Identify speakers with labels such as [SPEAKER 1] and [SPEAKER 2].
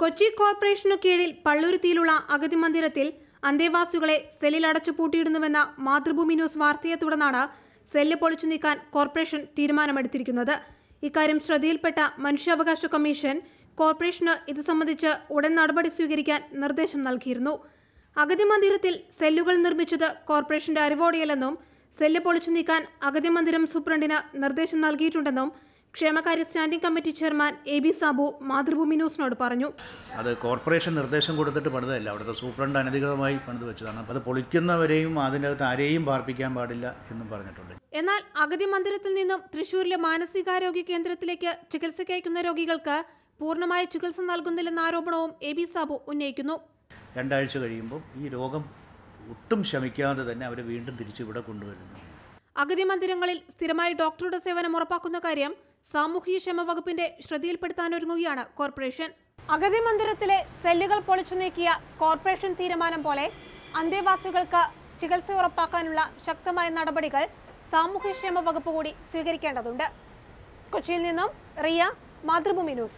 [SPEAKER 1] കൊച്ചി കോർപ്പറേഷനു കീഴിൽ പള്ളുരുത്തിയിലുള്ള അഗതി മന്ദിരത്തിൽ അന്തേവാസികളെ സെല്ലിൽ അടച്ചു പൂട്ടിയിടുന്നുവെന്ന മാതൃഭൂമി ന്യൂസ് വാർത്തയെ തുടർന്നാണ് സെല്ല് പൊളിച്ചു നീക്കാൻ കോർപ്പറേഷൻ തീരുമാനമെടുത്തിരിക്കുന്നത്. ഇക്കാര്യം ശ്രദ്ധയിൽപ്പെട്ട മനുഷ്യാവകാശ കമ്മീഷൻ കോർപ്പറേഷന് ഇത് സംബന്ധിച്ച് ഉടൻ നടപടി സ്വീകരിക്കാൻ നിർദ്ദേശം നൽകിയിരുന്നു. അഗതി മന്ദിരത്തിൽ സെല്ലുകൾ നിർമ്മിച്ചത് കോർപ്പറേഷന്റെ അറിവോടെയല്ലെന്നും സെല്ല് പൊളിച്ചു നീക്കാൻ അഗതി മന്ദിരം സൂപ്രണ്ടിന് നിർദ്ദേശം നൽകിയിട്ടുണ്ടെന്നും ക്ഷേമകാര്യ standing committee chairman A B Sabu Mathrubhumi ന്യൂസിനോട് പറഞ്ഞു.
[SPEAKER 2] അത് കോർപ്പറേഷൻ നിർദ്ദേശം കൊടുത്തിട്ട് പണിതല്ല അവിടുത്തെ സൂപ്രണ്ട് അനധികൃതമായി പണിത് വെച്ചതാണ്. അപ്പോൾ അത് പൊളിക്കുന്നവരെയും അതിനകത്ത് ആരെയും പാർപ്പിക്കാൻ പാടില്ല എന്നും പറഞ്ഞിട്ടുണ്ട്.
[SPEAKER 1] എന്നാൽ അഗതി മന്ദിരത്തിൽ നിന്നും തൃശൂരിലെ മാനസികാരോഗ്യ കേന്ദ്രത്തിലേക്ക് ചികിത്സയ്ക്ക് അയക്കുന്ന രോഗികൾക്ക് പൂർണമായ ചികിത്സ നൽകുന്നില്ലെന്ന ആരോപണവും എ ബി സാബു ഉന്നയിക്കുന്നു.
[SPEAKER 2] രണ്ടാഴ്ച കഴിയുമ്പോൾ ഈ രോഗം ഒട്ടും ശമിക്കാതെ തന്നെ അവരെ വീണ്ടും തിരിച്ചു ഇവിടെ കൊണ്ടുവരുന്നു.
[SPEAKER 1] അഗതി മന്ദിരങ്ങളിൽ സ്ഥിരമായി ഡോക്ടറുടെ സേവനം ഉറപ്പാക്കുന്ന കാര്യം സാമൂഹ്യക്ഷേമ വകുപ്പിന്റെ ശ്രദ്ധയിൽപ്പെടുത്താനൊരുങ്ങുകയാണ് കോർപ്പറേഷൻ. അഗതി മന്ദിരത്തിലെ സെല്ലുകൾ പൊളിച്ചു നീക്കിയ കോർപ്പറേഷൻ തീരുമാനം പോലെ അന്തേവാസികൾക്ക് ചികിത്സ ഉറപ്പാക്കാനുള്ള ശക്തമായ നടപടികൾ സാമൂഹ്യക്ഷേമ വകുപ്പ് കൂടി സ്വീകരിക്കേണ്ടതുണ്ട്. കൊച്ചിയിൽ നിന്നും റിയ മാതൃഭൂമി ന്യൂസ്.